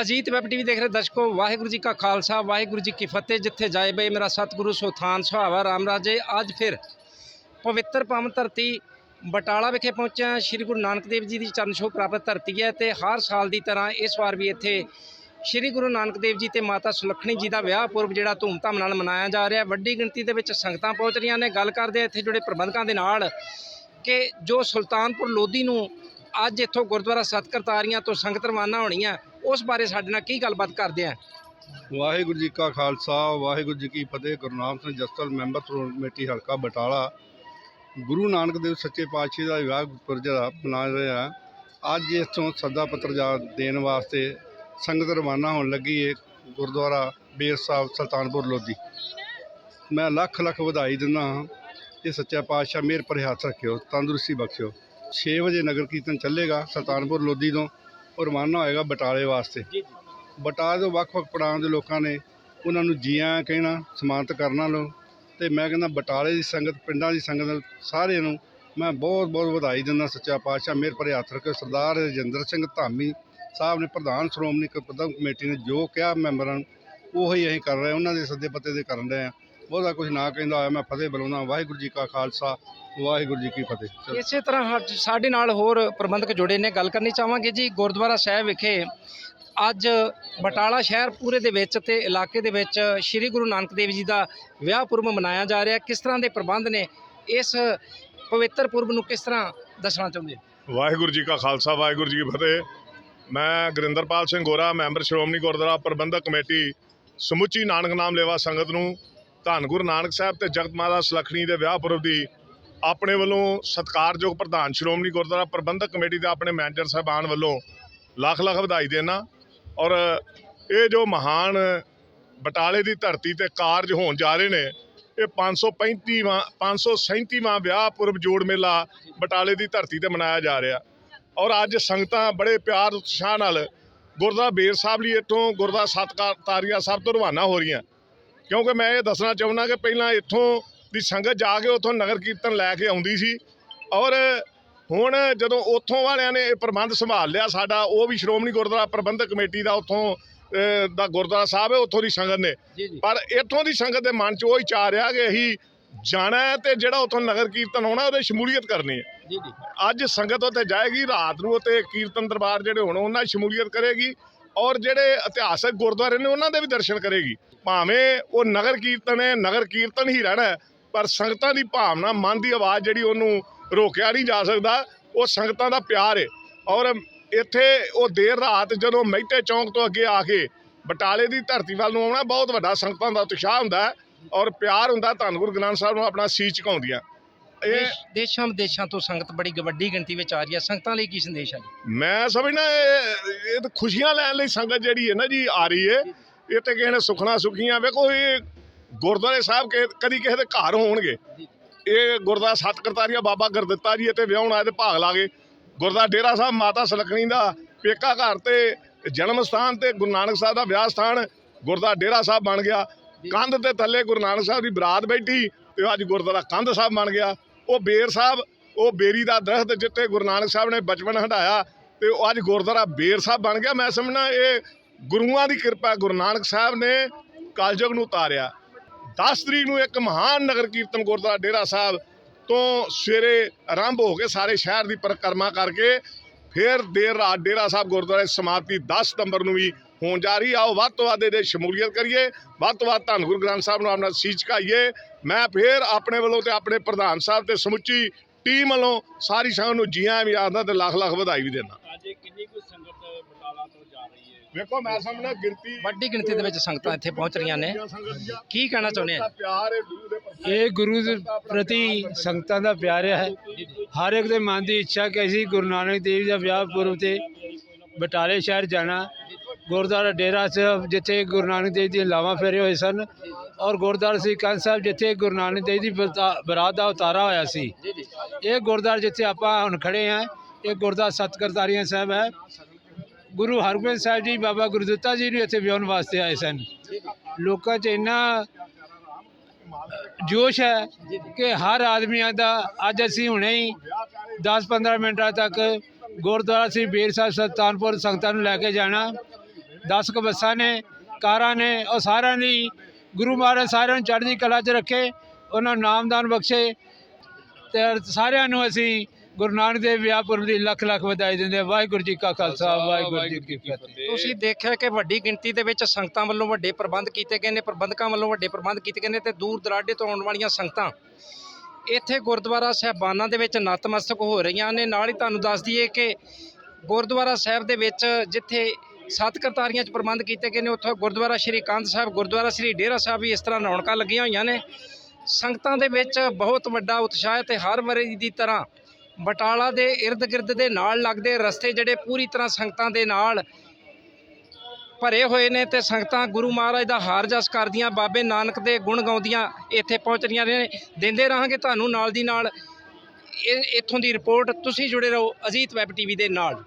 Ajit web TV ਦੇਖ ਰਹੇ ਦਰਸ਼ਕੋ, ਵਾਹਿਗੁਰੂ ਜੀ ਕਾ ਖਾਲਸਾ, ਵਾਹਿਗੁਰੂ ਜੀ ਕੀ ਫਤਿਹ। ਜਿੱਥੇ ਜਾਏ ਬਈ ਮੇਰਾ ਸਤਿਗੁਰੂ ਸੋਥਾਨ ਸੁਹਾਵਾ, ਰਾਮ ਰਾਜੇ। ਅੱਜ ਫਿਰ ਪਵਿੱਤਰ ਪਾਵਨ ਧਰਤੀ ਬਟਾਲਾ ਵਿਖੇ ਪਹੁੰਚਿਆ। ਸ਼੍ਰੀ ਗੁਰੂ ਨਾਨਕ ਦੇਵ ਜੀ ਦੀ ਚਰਨ ਛੋਹ ਪ੍ਰਾਪਤ ਧਰਤੀ ਹੈ ਤੇ ਹਰ ਸਾਲ ਦੀ ਤਰ੍ਹਾਂ ਇਸ ਵਾਰ ਵੀ ਇੱਥੇ ਸ਼੍ਰੀ ਗੁਰੂ ਨਾਨਕ ਦੇਵ ਜੀ ਤੇ ਮਾਤਾ ਸੁਲੱਖਣੀ ਜੀ ਦਾ ਵਿਆਹ ਪੁਰਬ ਜਿਹੜਾ ਧੂਮਧਾਮ ਨਾਲ ਮਨਾਇਆ ਜਾ ਰਿਹਾ। ਵੱਡੀ ਗਿਣਤੀ ਦੇ ਵਿੱਚ ਸੰਗਤਾਂ ਪਹੁੰਚ ਰਹੀਆਂ ਨੇ। ਗੱਲ ਕਰਦੇ ਹਾਂ ਇੱਥੇ ਜੁੜੇ ਪ੍ਰਬੰਧਕਾਂ ਦੇ ਨਾਲ ਕਿ ਜੋ ਸੁਲਤਾਨਪੁਰ ਲੋਧੀ ਨੂੰ ਅੱਜ ਇੱਥੋਂ ਗੁਰਦੁਆਰਾ ਸਤਕਰਤਾਰੀਆਂ ਤੋਂ ਸੰਗਤ ਰਵਾਨਾ ਹੋਣੀ ਉਸ ਬਾਰੇ ਸਾਡੇ ਨਾਲ ਕੀ ਗੱਲਬਾਤ ਕਰਦੇ ਆ? ਵਾਹਿਗੁਰੂ ਜੀ ਕਾ ਖਾਲਸਾ, ਵਾਹਿਗੁਰੂ ਜੀ ਕੀ ਫਤਿਹ ਗੁਰਨਾਮ ਸਿੰਘ ਜਸਟਲ ਮੈਂਬਰ ਕਮੇਟੀ ਹਲਕਾ ਬਟਾਲਾ। ਗੁਰੂ ਨਾਨਕ ਦੇਵ ਸੱਚੇ ਪਾਤਸ਼ਾਹ ਦਾ ਵਿਆਹ ਗੁਰਪੁਰਬ ਮਨਾ ਰਿਹਾ ਅੱਜ ਇੱਥੋਂ ਸੱਦਾ ਪੱਤਰ ਜਾ ਦੇਣ ਵਾਸਤੇ ਸੰਗਤ ਰਵਾਨਾ ਹੋਣ ਲੱਗੀ ਏ ਗੁਰਦੁਆਰਾ ਬੇਰ ਸਾਹਿਬ ਸੁਲਤਾਨਪੁਰ ਲੋਧੀ। ਮੈਂ ਲੱਖ ਲੱਖ ਵਧਾਈ ਦਿੰਦਾ ਹਾਂ। ਇਹ ਸੱਚਾ ਪਾਤਸ਼ਾਹ, ਮਿਹਰ ਭਰੇ ਹੱਥ ਰੱਖਿਓ, ਤੰਦਰੁਸਤੀ ਬਖਸ਼ਿਓ। 6 ਵਜੇ ਨਗਰ ਕੀਰਤਨ ਚੱਲੇਗਾ ਸੁਲਤਾਨਪੁਰ ਲੋਧੀ ਤੋਂ ਉਹ ਰਵਾਨਾ ਹੋਏਗਾ ਬਟਾਲੇ ਵਾਸਤੇ। ਬਟਾਲੇ ਦੇ ਵੱਖ-ਵੱਖ ਪੜਾਵਾਂ ਦੇ ਲੋਕਾਂ ਨੇ ਉਹਨਾਂ ਨੂੰ ਜੀਆਂ ਕਹਿਣਾ ਸਮਾਨਤ ਕਰਨਾ ਲੋ ਤੇ ਮੈਂ ਕਹਿੰਦਾ ਬਟਾਲੇ ਦੀ ਸੰਗਤ ਪਿੰਡਾਂ ਦੀ ਸੰਗਤ ਸਾਰਿਆਂ ਨੂੰ ਮੈਂ ਬਹੁਤ ਬਹੁਤ ਵਧਾਈ ਦਿੰਦਾ ਸੱਚਾ ਪਾਤਸ਼ਾਹ। ਮੇਰ ਭਰੇ ਹੱਥ ਰੱਖੇ ਸਰਦਾਰ ਰਜਿੰਦਰ ਸਿੰਘ ਧਾਮੀ ਸਾਹਿਬ ਨੇ ਪ੍ਰਧਾਨ ਸ਼੍ਰੋਮਣੀ ਪ੍ਰਬੰਧਕ ਕਮੇਟੀ ਨੇ ਜੋ ਕਿਹਾ ਮੈਂਬਰਾਂ ਨੂੰ ਉਹੀ ਅਸੀਂ ਕਰ ਰਹੇ ਉਹਨਾਂ ਦੇ ਸੱਦੇ ਪੱਤੇ ਦੇ ਕਰਨ ਰਹੇ ਆ ਬਹੁਤਾ ਕੁਝ ਨਾ ਕਹਿੰਦਾ ਹੋਇਆ ਮੈਂ ਫਤਿਹ ਬੁਲਾਉਂਦਾ ਵਾਹਿਗੁਰੂ ਜੀ ਕਾ ਖਾਲਸਾ ਵਾਹਿਗੁਰੂ ਜੀ ਕੀ ਫਤਿਹ। ਇਸੇ ਤਰ੍ਹਾਂ ਅੱਜ ਸਾਡੇ ਨਾਲ ਹੋਰ ਪ੍ਰਬੰਧਕ ਜੁੜੇ ਨੇ ਗੱਲ ਕਰਨੀ ਚਾਹਾਂਗੇ ਜੀ ਗੁਰਦੁਆਰਾ ਸਾਹਿਬ ਵਿਖੇ ਅੱਜ ਬਟਾਲਾ ਸ਼ਹਿਰ ਪੂਰੇ ਦੇ ਵਿੱਚ ਤੇ ਇਲਾਕੇ ਦੇ ਵਿੱਚ ਸ੍ਰੀ ਗੁਰੂ ਨਾਨਕ ਦੇਵ ਜੀ ਦਾ ਵਿਆਹ ਪੁਰਬ ਮਨਾਇਆ ਜਾ ਰਿਹਾ। ਕਿਸ ਤਰ੍ਹਾਂ ਦੇ ਪ੍ਰਬੰਧ ਨੇ? ਇਸ ਪਵਿੱਤਰ ਪੁਰਬ ਨੂੰ ਕਿਸ ਤਰ੍ਹਾਂ ਦੱਸਣਾ ਚਾਹੁੰਦੇ? ਵਾਹਿਗੁਰੂ ਜੀ ਕਾ ਖਾਲਸਾ ਵਾਹਿਗੁਰੂ ਜੀ ਕੀ ਫਤਿਹ। ਮੈਂ ਗੁਰਿੰਦਰਪਾਲ ਸਿੰਘ ਗੋਰਾ ਮੈਂਬਰ ਸ਼੍ਰੋਮਣੀ ਗੁਰਦੁਆਰਾ ਪ੍ਰਬੰਧਕ ਕਮੇਟੀ ਸਮੁੱਚੀ ਨਾਨਕ ਨਾਮ ਲੇਵਾ ਸੰਗਤ ਨੂੰ ਧੰਨ ਗੁਰੂ ਨਾਨਕ ਸਾਹਿਬ ਤੇ ਜਗਤ ਮਾਤਾ ਸੁਲੱਖਣੀ ਦੇ ਵਿਆਹ ਪੁਰਬ ਦੀ ਆਪਣੇ ਵੱਲੋਂ ਸਤਿਕਾਰਯੋਗ ਪ੍ਰਧਾਨ ਸ਼੍ਰੋਮਣੀ ਗੁਰਦੁਆਰਾ ਪ੍ਰਬੰਧਕ ਕਮੇਟੀ ਦੇ ਆਪਣੇ ਮੈਨੇਜਰ ਸਾਹਿਬਾਨ ਵੱਲੋਂ ਲੱਖ ਲੱਖ ਵਧਾਈ ਦੇਣਾ ਔਰ ਇਹ ਜੋ ਮਹਾਨ ਬਟਾਲੇ ਦੀ ਧਰਤੀ ਤੇ ਕਾਰਜ ਹੋਣ ਜਾ ਰਹੇ ਨੇ, ਇਹ 535ਵਾਂ 537ਵਾਂ ਵਿਆਹ ਪੁਰਬ ਜੋੜ ਮੇਲਾ ਬਟਾਲੇ ਦੀ ਧਰਤੀ ਤੇ ਮਨਾਇਆ ਜਾ ਰਿਹਾ। ਔਰ ਅੱਜ ਸੰਗਤਾਂ ਬੜੇ ਪਿਆਰ ਉਤਸ਼ਾਹ ਨਾਲ ਗੁਰਦੁਆਰਾ ਬੇਰ ਸਾਹਿਬ ਲਈ ਇੱਥੋਂ ਗੁਰਦੁਆਰਾ ਸਤਕਾਰ ਤਾਰੀਆ ਸਾਹਿਬ ਤੋਂ ਰਵਾਨਾ ਹੋ ਰਹੀਆਂ। ਕਿਉਂਕਿ ਮੈਂ ਇਹ ਦੱਸਣਾ ਚਾਹੁੰਦਾ ਕਿ ਪਹਿਲਾਂ ਇੱਥੋਂ ਦੀ ਸੰਗਤ ਜਾ ਕੇ ਉੱਥੋਂ ਨਗਰ ਕੀਰਤਨ ਲੈ ਕੇ ਆਉਂਦੀ ਸੀ ਔਰ ਹੁਣ ਜਦੋਂ ਉੱਥੋਂ ਵਾਲਿਆਂ ਨੇ ਇਹ ਪ੍ਰਬੰਧ ਸੰਭਾਲ ਲਿਆ ਸਾਡਾ ਉਹ ਵੀ ਸ਼੍ਰੋਮਣੀ ਗੁਰਦੁਆਰਾ ਪ੍ਰਬੰਧਕ ਕਮੇਟੀ ਦਾ ਉੱਥੋਂ ਦਾ ਗੁਰਦੁਆਰਾ ਸਾਹਿਬ ਹੈ ਉੱਥੋਂ ਦੀ ਸੰਗਤ ਨੇ। ਪਰ ਇੱਥੋਂ ਦੀ ਸੰਗਤ ਦੇ ਮਨ 'ਚ ਉਹ ਹੀ ਚਾਹ ਰਿਹਾ ਕਿ ਅਸੀਂ ਜਾਣਾ ਹੈ ਤੇ ਜਿਹੜਾ ਉੱਥੋਂ ਨਗਰ ਕੀਰਤਨ ਹੋਣਾ ਉਹਦੇ ਸ਼ਮੂਲੀਅਤ ਕਰਨੀ ਹੈ। ਅੱਜ ਸੰਗਤ ਉੱਥੇ ਜਾਏਗੀ ਰਾਤ ਨੂੰ ਉੱਥੇ ਕੀਰਤਨ ਦਰਬਾਰ ਜਿਹੜੇ ਹੋਣ ਉਹਨਾਂ ਸ਼ਮੂਲੀਅਤ ਕਰੇਗੀ ਔਰ ਜਿਹੜੇ ਇਤਿਹਾਸਕ ਗੁਰਦੁਆਰੇ ਨੇ ਉਹਨਾਂ ਦੇ ਵੀ ਦਰਸ਼ਨ ਕਰੇਗੀ। ਭਾਵੇਂ ਉਹ ਨਗਰ ਕੀਰਤਨ ਹੈ ਨਗਰ ਕੀਰਤਨ ਹੀ ਰਹਿਣਾ ਪਰ ਸੰਗਤਾਂ ਦੀ ਭਾਵਨਾ ਮਨ ਦੀ ਆਵਾਜ਼ ਜਿਹੜੀ ਉਹਨੂੰ ਰੋਕਿਆ ਨਹੀਂ ਜਾ ਸਕਦਾ ਉਹ ਸੰਗਤਾਂ ਦਾ ਪਿਆਰ ਹੈ। ਔਰ ਇੱਥੇ ਉਹ ਦੇਰ ਰਾਤ ਜਦੋਂ ਮਹਿਤੇ ਚੌਂਕ ਤੋਂ ਅੱਗੇ ਆ ਕੇ ਬਟਾਲੇ ਦੀ ਧਰਤੀ ਵੱਲ ਨੂੰ ਆਉਣਾ ਬਹੁਤ ਵੱਡਾ ਸੰਗਤਾਂ ਦਾ ਉਤਸ਼ਾਹ ਹੁੰਦਾ ਔਰ ਪਿਆਰ ਹੁੰਦਾ ਧੰਨ ਗੁਰੂ ਗ੍ਰੰਥ ਸਾਹਿਬ ਨੂੰ ਆਪਣਾ ਸੀਸ ਝੁਕਾਉਂਦੀਆਂ ਇਹ ਦੇਸ਼- ਦੇਸ਼ਾਂ ਵਿਦੇਸ਼ਾਂ ਤੋਂ ਸੰਗਤ ਬੜੀ ਵੱਡੀ ਗਿਣਤੀ ਵਿੱਚ ਆ ਰਹੀ ਹੈ। ਸੰਗਤਾਂ ਲਈ ਕੀ ਸੰਦੇਸ਼ ਹੈ ਮੈਂ ਸਮਝਣਾ ਇਹ ਇਹ ਤਾਂ ਖੁਸ਼ੀਆਂ ਲੈਣ ਲਈ ਸੰਗਤ ਜਿਹੜੀ ਹੈ ਨਾ ਜੀ ਆ ਰਹੀ ਹੈ। ਇਹ ਤੇ ਕਿਸੇ ਨੇ ਸੁਖਣਾ ਸੁਖੀਆਂ ਵੇਖੋ ਇਹ ਗੁਰਦੁਆਰੇ ਸਾਹਿਬ ਕਿ- ਕਦੀ ਕਿਸੇ ਦੇ ਘਰ ਹੋਣਗੇ। ਇਹ ਗੁਰਦੁਆਰਾ ਸਤਕਰਤਾਰੀਆ ਬਾਬਾ ਗੁਰਦਿੱਤਾ ਜੀ ਇੱਥੇ ਵਿਆਹਣ ਆਏ ਤੇ ਭਾਗ ਲਾਗੇ ਗੁਰਦੁਆਰਾ ਡੇਰਾ ਸਾਹਿਬ ਮਾਤਾ ਸੁਲੱਖਣੀ ਦਾ ਪੇਕਾ ਘਰ ਤੇ ਜਨਮ ਸਥਾਨ ਤੇ ਗੁਰੂ ਨਾਨਕ ਸਾਹਿਬ ਦਾ ਵਿਆਹ ਸਥਾਨ ਗੁਰਦੁਆਰਾ ਡੇਰਾ ਸਾਹਿਬ ਬਣ ਗਿਆ। ਕੰਧ ਤੇ ਥੱਲੇ ਗੁਰੂ ਨਾਨਕ ਸਾਹਿਬ ਦੀ ਬਰਾਤ ਬੈਠੀ ਤੇ ਅੱਜ ਗੁਰਦੁਆਰਾ ਕੰਧ ਸਾਹਿਬ ਬਣ ਗਿਆ। ਉਹ ਬੇਰ ਸਾਹਿਬ ਉਹ ਬੇਰੀ ਦਾ ਦਰਖਤ ਜਿੱਥੇ ਗੁਰੂ ਨਾਨਕ ਸਾਹਿਬ ਨੇ ਬਚਪਨ ਹੰਢਾਇਆ ਤੇ ਅੱਜ ਗੁਰਦੁਆਰਾ ਬੇਰ ਸਾਹਿਬ ਬਣ ਗਿਆ। ਮੈਂ ਸਮਝਣਾ ਇਹ ਗੁਰੂਆਂ ਦੀ ਕਿਰਪਾ ਗੁਰੂ ਨਾਨਕ ਸਾਹਿਬ ਨੇ ਕਲਯੁਗ ਨੂੰ ਉਤਾਰਿਆ। 10 ਤਰੀਕ ਨੂੰ ਇੱਕ ਮਹਾਨ ਨਗਰ ਕੀਰਤਨ ਗੁਰਦੁਆਰਾ ਡੇਰਾ ਸਾਹਿਬ ਤੋਂ ਸਵੇਰੇ ਆਰੰਭ ਹੋ ਕੇ ਸਾਰੇ ਸ਼ਹਿਰ ਦੀ ਪਰਿਕਰਮਾ ਕਰਕੇ ਫਿਰ ਦੇਰ ਰਾਤ ਡੇਰਾ ਸਾਹਿਬ ਗੁਰਦੁਆਰੇ ਸਮਾਪਤੀ 10 ਸਤੰਬਰ ਨੂੰ ਵੀ ਹੋਣ ਜਾ ਰਹੀ। ਆਓ ਵੱਧ ਤੋਂ ਵੱਧ ਇਹਦੇ ਸ਼ਮੂਲੀਅਤ ਕਰੀਏ, ਵੱਧ ਤੋਂ ਵੱਧ ਧੰਨ ਗੁਰੂ ਗ੍ਰੰਥ ਸਾਹਿਬ ਨੂੰ ਆਪਣਾ ਸੀਸ ਝੁਕਾਈਏ ਮੈਂ ਫਿਰ ਆਪਣੇ ਵੱਲੋਂ ਤੇ ਆਪਣੇ ਪ੍ਰਧਾਨ ਸਾਹਿਬ ਤੇ ਸਮੁੱਚੀ ਟੀਮ ਵੱਲੋਂ ਸਾਰੀ ਸੰਗਤ ਨੂੰ ਜੀਆਂ ਵੀ ਆਖਦਾ ਤੇ ਲੱਖ ਲੱਖ ਵਧਾਈ ਵੀ ਦੇਣਾ ਅੱਜ ਕਿੰਨੀ ਕੁ ਸੰਗਤ ਬਟਾਲਾ ਤੋਂ ਜਾ ਰਹੀ ਹੈ ਵੇਖੋ ਮੈਂ ਸਮਝਣਾ ਗਿਣਤੀ ਵੱਡੀ ਗਿਣਤੀ ਦੇ ਵਿੱਚ ਸੰਗਤਾਂ ਇੱਥੇ ਪਹੁੰਚ ਰਹੀਆਂ ਨੇ। ਕੀ ਕਹਿਣਾ ਚਾਹੁੰਦੇ ਆ? ਪਿਆਰ ਹੈ ਗੁਰੂ ਦੇ ਪ੍ਰਤੀ ਇਹ ਗੁਰੂ ਦੇ ਪ੍ਰਤੀ ਸੰਗਤਾਂ ਦਾ ਪਿਆਰ ਹੈ। ਹਰ ਇੱਕ ਦੇ ਮਨ ਦੀ ਇੱਛਾ ਕਿ ਅਸੀਂ ਗੁਰੂ ਨਾਨਕ ਦੇਵ ਜੀ ਦਾ ਵਿਆਹ ਪੁਰਬ ਤੇ ਬਟਾਲੇ ਸ਼ਹਿਰ ਜਾਣਾ। ਗੁਰਦੁਆਰਾ ਡੇਰਾ ਸਾਹਿਬ ਜਿੱਥੇ ਗੁਰੂ ਨਾਨਕ ਦੇਵ ਜੀ ਲਾਵਾਂ ਫੇਰੇ ਹੋਏ ਸਨ ਔਰ ਗੁਰਦੁਆਰਾ ਸ੍ਰੀ ਕੰਨ ਸਾਹਿਬ ਜਿੱਥੇ ਗੁਰੂ ਨਾਨਕ ਦੇਵ ਦੀ ਬਤਾ- ਬਰਾਤ ਦਾ ਉਤਾਰਾ ਹੋਇਆ ਸੀ। ਇਹ ਗੁਰਦੁਆਰਾ ਜਿੱਥੇ ਆਪਾਂ ਹੁਣ ਖੜੇ ਹਾਂ ਇਹ ਗੁਰਦੁਆਰਾ ਸਤਕਰਤਾਰੀਆਂ ਸਾਹਿਬ ਹੈ। ਗੁਰੂ ਹਰਗੋਬਿੰਦ ਸਾਹਿਬ ਜੀ, ਬਾਬਾ ਗੁਰਦਿੱਤਾ ਜੀ ਨੂੰ ਇੱਥੇ ਵਿਆਹਣ ਵਾਸਤੇ ਆਏ ਸਨ। ਲੋਕਾਂ 'ਚ ਇੰਨਾ ਜੋਸ਼ ਹੈ ਕਿ ਹਰ ਆਦਮੀਆਂ ਦਾ ਅੱਜ ਅਸੀਂ ਹੁਣੇ ਹੀ 10-15 ਮਿੰਟਾਂ ਤੱਕ ਗੁਰਦੁਆਰਾ ਸ੍ਰੀ ਬੇਰ ਸਾਹਿਬ ਸੁਲਤਾਨਪੁਰ ਸੰਗਤਾਂ ਨੂੰ ਲੈ ਕੇ ਜਾਣਾ। 10 ਕੁ ਬੱਸਾਂ ਨੇ, ਕਾਰਾਂ ਨੇ, ਉਹ ਸਾਰਿਆਂ ਦੀ ਗੁਰੂ ਮਹਾਰਾਜ ਸਾਰਿਆਂ ਨੂੰ ਚੜ੍ਹਦੀ ਕਲਾ 'ਚ ਰੱਖੇ, ਉਹਨਾਂ ਨੂੰ ਨਾਮਦਾਨ ਬਖਸ਼ੇ ਤੇ ਸਾਰਿਆਂ ਨੂੰ ਅਸੀਂ ਗੁਰੂ ਨਾਨਕ ਦੇਵ ਵਿਆਹ ਪੁਰਬ ਦੀ ਲੱਖ ਲੱਖ ਵਧਾਈ ਦਿੰਦੇ ਹਾਂ। ਵਾਹਿਗੁਰੂ ਜੀ ਕਾ ਖਾਲਸਾ ਵਾਹਿਗੁਰੂ ਜੀ ਕੀ ਫਤਿਹ। ਤੁਸੀਂ ਦੇਖਿਆ ਕਿ ਵੱਡੀ ਗਿਣਤੀ ਦੇ ਵਿੱਚ ਸੰਗਤਾਂ ਵੱਲੋਂ ਵੱਡੇ ਪ੍ਰਬੰਧ ਕੀਤੇ ਗਏ ਨੇ ਪ੍ਰਬੰਧਕਾਂ ਵੱਲੋਂ ਵੱਡੇ ਪ੍ਰਬੰਧ ਕੀਤੇ ਗਏ ਨੇ ਤੇ ਦੂਰ ਦਰਾਡੇ ਤੋਂ ਆਉਣ ਵਾਲੀਆਂ ਸੰਗਤਾਂ ਇੱਥੇ ਗੁਰਦੁਆਰਾ ਸਾਹਿਬਾਨਾਂ ਦੇ ਵਿੱਚ ਨਤਮਸਤਕ ਹੋ ਰਹੀਆਂ ਨੇ। ਨਾਲ ਹੀ ਤੁਹਾਨੂੰ ਦੱਸ ਦਈਏ ਕਿ ਗੁਰਦੁਆਰਾ ਸਾਹਿਬ ਦੇ ਵਿੱਚ ਜਿੱਥੇ ਸੱਤ ਕਰਤਾਰੀਆਂ 'ਚ ਪ੍ਰਬੰਧ ਕੀਤੇ ਗਏ ਨੇ ਉੱਥੇ ਗੁਰਦੁਆਰਾ ਸ਼੍ਰੀ ਕੰਧ ਸਾਹਿਬ ਗੁਰਦੁਆਰਾ ਸ਼੍ਰੀ ਡੇਰਾ ਸਾਹਿਬ ਵੀ ਇਸ ਤਰ੍ਹਾਂ ਰੌਣਕਾਂ ਲੱਗੀਆਂ ਹੋਈਆਂ ਨੇ। ਸੰਗਤਾਂ ਦੇ ਵਿੱਚ ਬਹੁਤ ਵੱਡਾ ਉਤਸ਼ਾਹ ਹੈ ਤੇ ਹਰ ਵਾਰੀ ਦੀ ਤਰ੍ਹਾਂ ਬਟਾਲਾ ਦੇ ਇਰਦ ਗਿਰਦ ਦੇ ਨਾਲ ਲੱਗਦੇ ਰਸਤੇ ਜਿਹੜੇ ਪੂਰੀ ਤਰ੍ਹਾਂ ਸੰਗਤਾਂ ਦੇ ਨਾਲ ਭਰੇ ਹੋਏ ਨੇ ਤੇ ਸੰਗਤਾਂ ਗੁਰੂ ਮਹਾਰਾਜ ਦਾ ਹਾਰ ਜਸ ਕਰਦੀਆਂ, ਬਾਬੇ ਨਾਨਕ ਦੇ ਗੁਣ ਗਾਉਂਦੀਆਂ, ਇੱਥੇ ਪਹੁੰਚ ਰਹੀਆਂ ਨੇ, ਦਿੰਦੇ ਰਹਾਂਗੇ ਤੁਹਾਨੂੰ ਨਾਲ ਦੀ ਨਾਲ। ਇਹ, ਇੱਥੋਂ ਦੀ ਰਿਪੋਰਟ, ਤੁਸੀਂ ਜੁੜੇ ਰਹੋ ਅਜੀਤ ਵੈਬ ਟੀਵੀ ਦੇ ਨਾਲ।